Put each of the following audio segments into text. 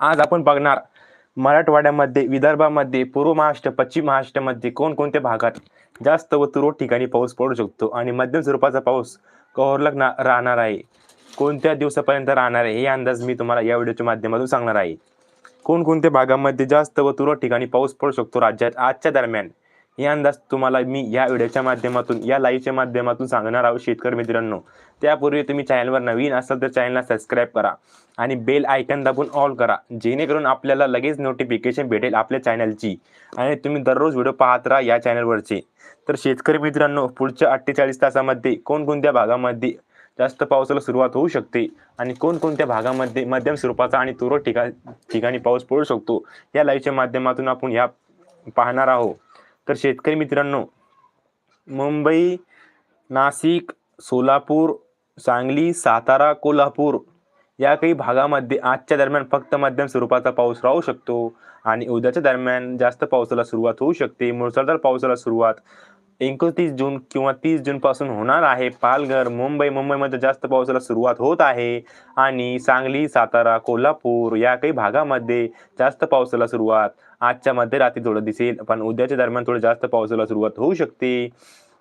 आज आपण बघणार मराठवाड्यामध्ये विदर्भामध्ये पूर्व महाराष्ट्र पश्चिम महाराष्ट्रामध्ये कोणकोणत्या भागात जास्त व तुरळक ठिकाणी पाऊस पडू शकतो आणि मध्यम स्वरूपाचा पाऊस कव्हरलग ना राहणार आहे? कोणत्या दिवसापर्यंत राहणार आहे? हे अंदाज मी तुम्हाला या व्हिडिओच्या माध्यमातून सांगणार आहे. कोणकोणत्या भागामध्ये जास्त व तुरळक ठिकाणी पाऊस पडू शकतो राज्यात आजच्या दरम्यान? हे अंदाज तुम्हाला मी या व्हिडिओच्या माध्यमातून या लाईव्हच्या माध्यमातून सांगणार आहोत शेतकरी मित्रांनो. त्यापूर्वी तुम्ही चॅनलवर नवीन असाल तर चॅनलला सबस्क्राईब करा आणि बेल आयकन दाबून ऑल करा जेणेकरून आपल्याला लगेच नोटिफिकेशन भेटेल आपल्या चॅनलची आणि तुम्ही दररोज व्हिडिओ पाहत राहा या चॅनलवरचे तर शेतकरी मित्रांनो पुढच्या अठ्ठेचाळीस तासामध्ये कोणकोणत्या भागामध्ये जास्त पावसाला सुरुवात होऊ शकते आणि कोणकोणत्या भागामध्ये मध्यम स्वरूपाचा आणि तुरळक ठिका ठिकाणी पाऊस पडू शकतो या लाईव्हच्या माध्यमातून आपण या पाहणार आहोत. तर शेतकरी मित्रांनो मुंबई नाशिक सोलापूर सांगली सातारा कोल्हापूर या काही भागामध्ये आजच्या दरम्यान फक्त मध्यम स्वरूपाचा पाऊस राहू शकतो आणि उद्याच्या दरम्यान जास्त पावसाला सुरुवात होऊ शकते. मुसळधार पावसाला सुरुवात एकोणतीस जून किंवा तीस जून पासून होणार आहे. पालघर मुंबई मुंबईमध्ये जास्त पावसाला सुरुवात होत आहे. आणि सांगली सातारा कोल्हापूर या काही भागामध्ये जास्त पावसाला सुरुवात आजच्या मध्यरात्री थोडं दिसेल. पण उद्याच्या दरम्यान थोडं जास्त पावसाला सुरुवात होऊ शकते.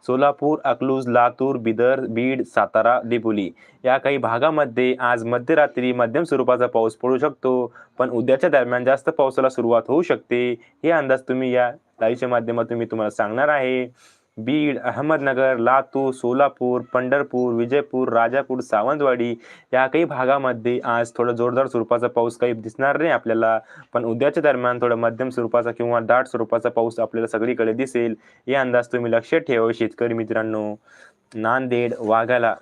सोलापूर अकलूज लातूर बिदर बीड सातारा डिबोली या काही भागामध्ये आज मध्यरात्री मध्यम स्वरूपाचा पाऊस पडू शकतो. पण उद्याच्या दरम्यान जास्त पावसाला सुरुवात होऊ शकते. हे अंदाज तुम्ही या लाईव्हच्या माध्यमातून मी तुम्हाला सांगणार आहे. बीड अहमदनगर लातूर सोलापूर पंढरपूर विजयपूर राजापूर सावंतवाडी या काही भागामध्ये आज थोडं जोरदार स्वरूपाचा पाऊस काही दिसणार नाही आपल्याला. पण उद्याच्या दरम्यान थोडं मध्यम स्वरूपाचा किंवा दाट स्वरूपाचा पाऊस आपल्याला सगळीकडे दिसेल. हे अंदाज तुम्ही लक्षात ठेवा शेतकरी मित्रांनो. नांदेड वाघाला.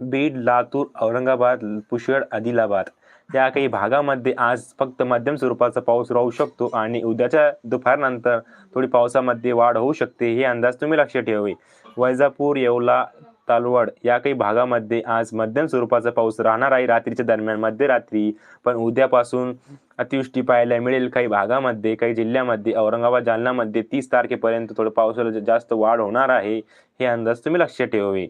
बीड लातूर औरंगाबाद पुष्कळ आदिलाबाद. या काही भागामध्ये आज फक्त मध्यम स्वरूपाचा पाऊस राहू शकतो आणि उद्याच्या दुपारनंतर थोडी पावसामध्ये वाढ होऊ शकते हे अंदाज तुम्ही लक्षात ठेवावे वैजापूर येवला तालवड या काही भागामध्ये आज मध्यम स्वरूपाचा पाऊस राहणार आहे. रात्रीच्या दरम्यान मध्यरात्री पण उद्यापासून अतिवृष्टी पाहायला मिळेल. काही भागामध्ये काही जिल्ह्यामध्ये औरंगाबाद जालनामध्ये तीस तारखेपर्यंत थोडं पावसाला जास्त वाढ होणार आहे हे अंदाज तुम्ही लक्षात ठेवावे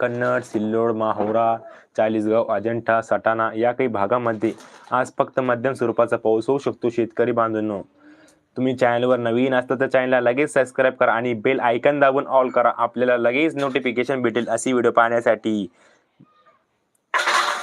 कन्नड सिल्लोड माहोरा चाळीसगाव अजंठा सटाणा या काही भागामध्ये आज फक्त मध्यम स्वरूपाचा पाऊस होऊ शकतो शेतकरी बांधून तुम्ही चॅनलवर नवीन असता तर चॅनलला लगेच सबस्क्राईब करा आणि बेल आयकन दाबून ऑल करा. आपल्याला लगेच नोटिफिकेशन भेटेल अशी व्हिडिओ पाहण्यासाठी.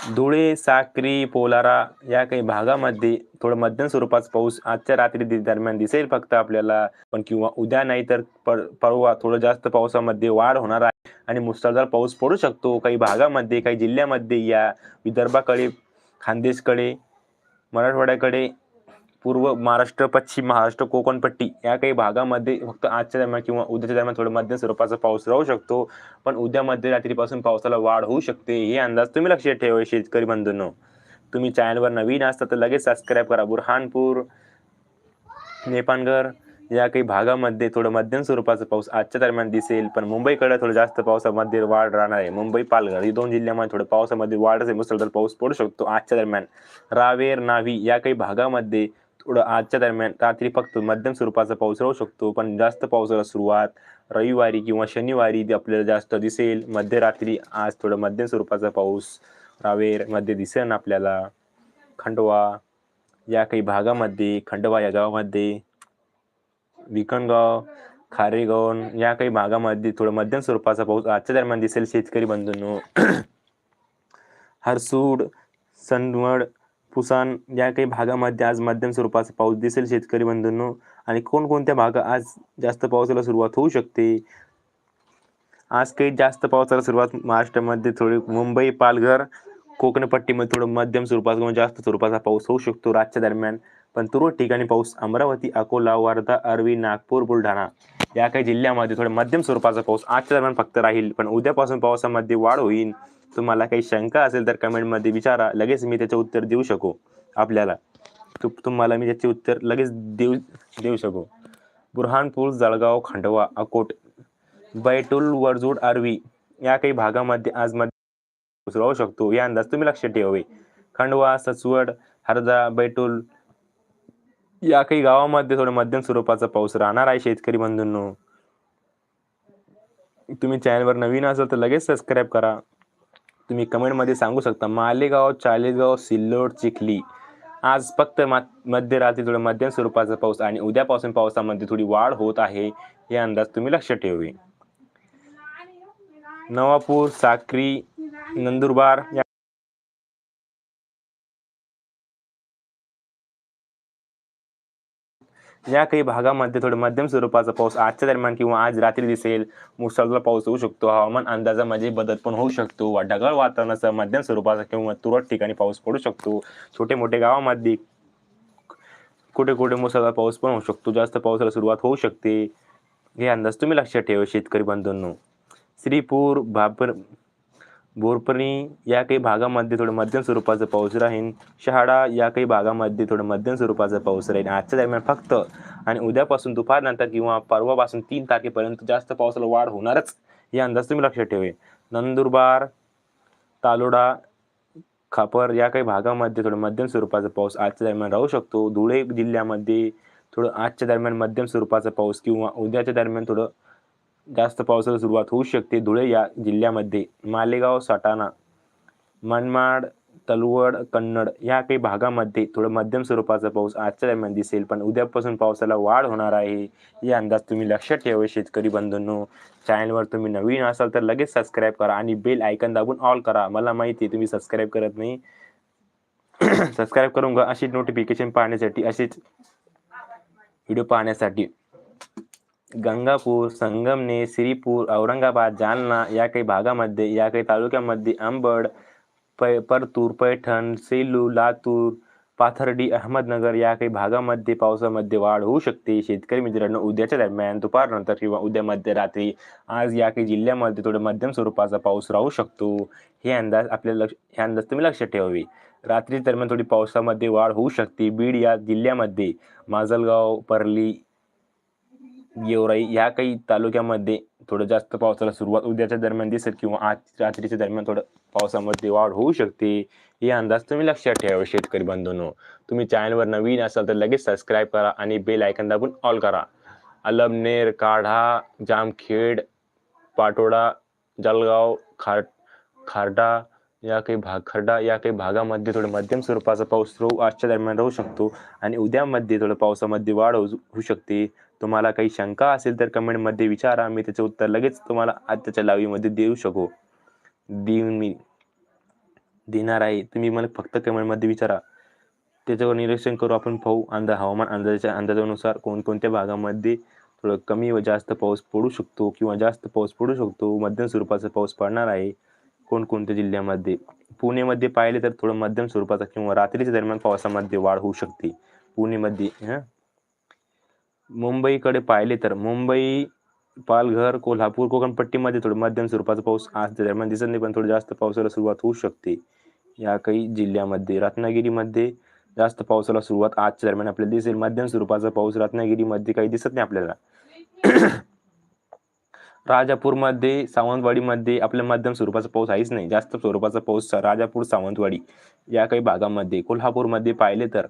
धुळे साक्री पोलारा या काही भागामध्ये थोडं मध्यम स्वरूपाचा पाऊस आजच्या रात्री दरम्यान दिसेल फक्त आपल्याला. पण किंवा उद्या नाही तर परवा थोडं जास्त पावसामध्ये वाढ होणार आहे. आणि मुसळधार पाऊस पडू शकतो काही भागामध्ये काही जिल्ह्यामध्ये या विदर्भाकडे खानदेशकडे मराठवाड्याकडे पूर्व महाराष्ट्र पश्चिम महाराष्ट्र कोकणपट्टी या काही भागामध्ये फक्त आजच्या दरम्यान किंवा उद्याच्या दरम्यान थोडं मध्यम स्वरूपाचा पाऊस राहू शकतो. पण उद्या मध्यरात्रीपासून पावसाला वाढ होऊ शकते हे अंदाज तुम्ही लक्षात ठेवा शेतकरी बंधूंनो. तुम्ही चॅनलवर नवीन असता तर लगेच सबस्क्राईब करा. बुरहानपूर नेपानगर या काही भागामध्ये थोडं मध्यम स्वरूपाचा पाऊस आजच्या दरम्यान दिसेल. पण मुंबईकडे थोडं जास्त पावसामध्ये वाढ राहणार आहे. मुंबई पालघर ही दोन जिल्ह्यामध्ये थोडं पावसामध्ये वाढ असेल मुसळधार पाऊस पडू शकतो आजच्या दरम्यान. रावेर नावी या काही भागामध्ये थोडं आजच्या दरम्यान रात्री फक्त मध्यम स्वरूपाचा पाऊस राहू शकतो पण जास्त पावसाला सुरुवात रविवारी किंवा शनिवारी आपल्याला जास्त दिसेल. मध्यरात्री आज थोडं मध्यम स्वरूपाचा पाऊस रावेरमध्ये दिसेल आपल्याला. खंडवा या काही भागामध्ये खंडवा या गावामध्ये विकणगाव खारेगाव या काही भागामध्ये थोडं मध्यम स्वरूपाचा पाऊस आजच्या दरम्यान दिसेल. शेतकरी बंधूंनो हरसूड सनवड पुसान या काही भागामध्ये आज मध्यम स्वरूपाचा पाऊस दिसेल शेतकरी बंधूंनो आणि कोणकोणत्या भागा आज जास्त पावसाला सुरुवात होऊ शकते? आज काही जास्त पावसाला सुरुवात महाराष्ट्रामध्ये थोडी मुंबई पालघर कोकणपट्टीमध्ये थोडं मध्यम स्वरूपाचा किंवा जास्त स्वरूपाचा पाऊस होऊ शकतो रातच्या दरम्यान. पण तुरळक ठिकाणी पाऊस अमरावती अकोला वर्धा अरवी नागपूर बुलढाणा या काही जिल्ह्यामध्ये थोडं मध्यम स्वरूपाचा पाऊस आजच्या दरम्यान फक्त राहील. पण उद्यापासून पावसामध्ये वाढ होईल. तुम्हाला काही शंका असेल तर कमेंटमध्ये विचारा. लगेच मी त्याचं उत्तर देऊ शकू आपल्याला. तु तुम्हाला मी त्याचे उत्तर लगेच देऊ देऊ शकू. बुरहानपूर जळगाव खंडवा अकोट बैटूल वरजूड आरवी या काही भागामध्ये आज मध्ये राहू शकतो. या अंदाज तुम्ही लक्षात ठेवावे खंडवा सचवड हरदा बैटूल या काही गावामध्ये थोडं मध्यम स्वरूपाचा पाऊस राहणार आहे शेतकरी बंधूंनो. तुम्ही चॅनलवर नवीन असाल तर लगेच सबस्क्राईब करा. तुम्ही कमेंटमध्ये सांगू शकता मालेगाव चाळीसगाव सिल्लोड चिखली. आज फक्त मध्यरात्री थोडं मध्यम स्वरूपाचा पाऊस आणि उद्यापासून पावसामध्ये थोडी वाढ होत आहे हे अंदाज तुम्ही लक्षात ठेवावे. नवापूर साक्री नंदुरबार या या काही भागामध्ये थोडं मध्यम स्वरूपाचा पाऊस आजच्या दरम्यान किंवा आज रात्री दिसेल मुसळधार पाऊस होऊ शकतो हवामान अंदाजामध्ये बदल पण होऊ शकतो वा ढगाळ वातावरणाचा मध्यम स्वरूपाचा किंवा तुरळक ठिकाणी पाऊस पडू शकतो छोटे मोठे गावामध्ये कुठे कुठे मुसळधार पाऊस पण होऊ शकतो जास्त पावसाला सुरुवात होऊ शकते. हे अंदाज तुम्ही लक्षात ठेवा शेतकरी बंधूंनो. श्रीपूर भापर बोरपणी या काही भागामध्ये थोडं मध्यम स्वरूपाचा पाऊस राहील शहाडा या काही भागामध्ये थोडं मध्यम स्वरूपाचा पाऊस राहील आजच्या दरम्यान फक्त आणि उद्यापासून दुपारनंतर किंवा परवापासून तीन तारखेपर्यंत जास्त पावसाला वाढ होणारच हे अंदाज तुम्ही लक्षात ठेवे नंदुरबार तालोडा खापर या काही भागामध्ये थोडं मध्यम स्वरूपाचा पाऊस आजच्या दरम्यान राहू शकतो. धुळे जिल्ह्यामध्ये थोडं आजच्या दरम्यान मध्यम स्वरूपाचा पाऊस किंवा उद्याच्या दरम्यान थोडं जास्त पावसाला सुरुवात होऊ शकते. धुळे या जिल्ह्यामध्ये मालेगाव साटाणा मनमाड तलवड कन्नड या काही भागामध्ये थोडं मध्यम स्वरूपाचा पाऊस आजच्या दरम्यान दिसेल. पण उद्यापासून पावसाला वाढ होणार आहे. हे अंदाज तुम्ही लक्षात ठेवा शेतकरी बंधूंनो. चॅनलवर तुम्ही नवीन असाल तर लगेच सबस्क्राईब करा आणि बेल आयकन दाबून ऑल करा. मला माहिती आहे तुम्ही सबस्क्राईब करत नाही. सबस्क्राईब करून घ्या. अशी नोटिफिकेशन पाहण्यासाठी असेच व्हिडिओ पाहण्यासाठी. गंगापूर संगमनेर श्रीपूर औरंगाबाद जालना या काही भागामध्ये या काही तालुक्यामध्ये अंबड पै परतूर पैठण सेलू लातूर पाथर्डी अहमदनगर या काही भागामध्ये पावसामध्ये वाढ होऊ शकते. शेतकरी मित्रांनो उद्याच्या दरम्यान दुपारनंतर किंवा उद्या मध्यरात्री आज या काही जिल्ह्यामध्ये थोडं मध्यम स्वरूपाचा पाऊस राहू शकतो. हे अंदाज आपल्याला लक्ष हे अंदाज तुम्ही लक्षात ठेवावे. रात्री दरम्यान थोडी पावसामध्ये वाढ होऊ शकते. बीड या जिल्ह्यामध्ये माजलगाव परली गेवराई या काही तालुक्यामध्ये थोडं जास्त पावसाला सुरुवात उद्याच्या दरम्यान दिसेल किंवा आज रात्रीच्या दरम्यान थोडं पावसामध्ये वाढ होऊ शकते. हे अंदाज तुम्ही लक्षात ठेवा शेतकरी बंधूंनो. तुम्ही चॅनलवर नवीन असाल तर लगेच सबस्क्राईब करा आणि बेल आयकन दाबून ऑल करा. अलमनेर काढा जामखेड पाटोडा जळगाव खार खारडा या काही भाग खरडा या काही भागामध्ये थोडं मध्यम स्वरूपाचा पाऊस राहू आजच्या दरम्यान राहू शकतो. आणि उद्यामध्ये थोडं पावसामध्ये वाढ होऊ होऊ शकते. तुम्हाला काही शंका असेल तर कमेंटमध्ये विचारा. मी त्याचं उत्तर लगेच तुम्हाला आत्ताच्या लाईव्हमध्ये देऊ शकू. देऊन मी देणार आहे. तुम्ही मला फक्त कमेंटमध्ये विचारा. त्याच्यावर निरीक्षण करू आपण पाहू. अंदा हवामान अंदाजाच्या अंदाजानुसार कोणकोणत्या भागामध्ये थोडं कमी व जास्त पाऊस पडू शकतो किंवा जास्त पाऊस पडू शकतो? मध्यम स्वरूपाचा पाऊस पडणार आहे कोणकोणत्या जिल्ह्यामध्ये? पुणेमध्ये पाहिले तर थोडं मध्यम स्वरूपाचा किंवा रात्रीच्या दरम्यान पावसामध्ये वाढ होऊ शकते. पुणेमध्ये हां? मुंबईकडे पाहिले तर मुंबई पालघर कोल्हापूर कोकणपट्टीमध्ये थोडं मध्यम स्वरूपाचा पाऊस आज दरम्यान दिसत नाही पण थोडं जास्त पावसाला सुरुवात होऊ शकते. या काही जिल्ह्यामध्ये रत्नागिरीमध्ये जास्त पावसाला सुरुवात आजच्या दरम्यान आपल्याला दिसेल. मध्यम स्वरूपाचा पाऊस रत्नागिरीमध्ये काही दिसत नाही आपल्याला. राजापूरमध्ये सावंतवाडीमध्ये आपल्या मध्यम स्वरूपाचा पाऊस आहेच नाही. जास्त स्वरूपाचा पाऊस राजापूर सावंतवाडी या काही भागामध्ये कोल्हापूरमध्ये पाहिले तर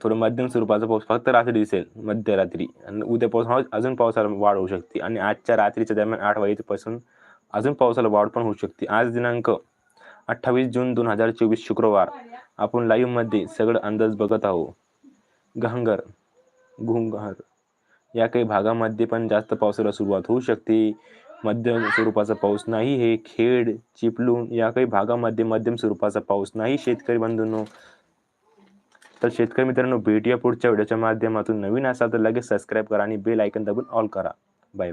थोडं मध्यम स्वरूपाचा पाऊस फक्त रात्री दिसेल मध्यरात्री. आणि उद्या पाऊस अजून पावसाला वाढ होऊ शकते. आणि आजच्या रात्रीच्या दरम्यान आठ वाजेपासून अजून पावसाला वाढ पण होऊ शकते. आज दिनांक अठ्ठावीस जून दोन हजार चोवीस शुक्रवार. आपण लाईव्हमध्ये सगळं अंदाज बघत आहोत. घांगर घुंगर. या काही भागामध्ये पण जास्त पावसाला सुरुवात होऊ शकते. मध्यम स्वरूपाचा पाऊस नाही हे खेड चिपलून या काही भागामध्ये मध्यम स्वरूपाचा पाऊस नाही. शेतकरी बंधूंनो तर शेतकरी मित्रांनो भेटूया पुढच्या व्हिडिओच्या माध्यमातून. नवीन असाल तर लगेच सबस्क्राईब करा आणि बेल आयकन दाबून ऑल करा.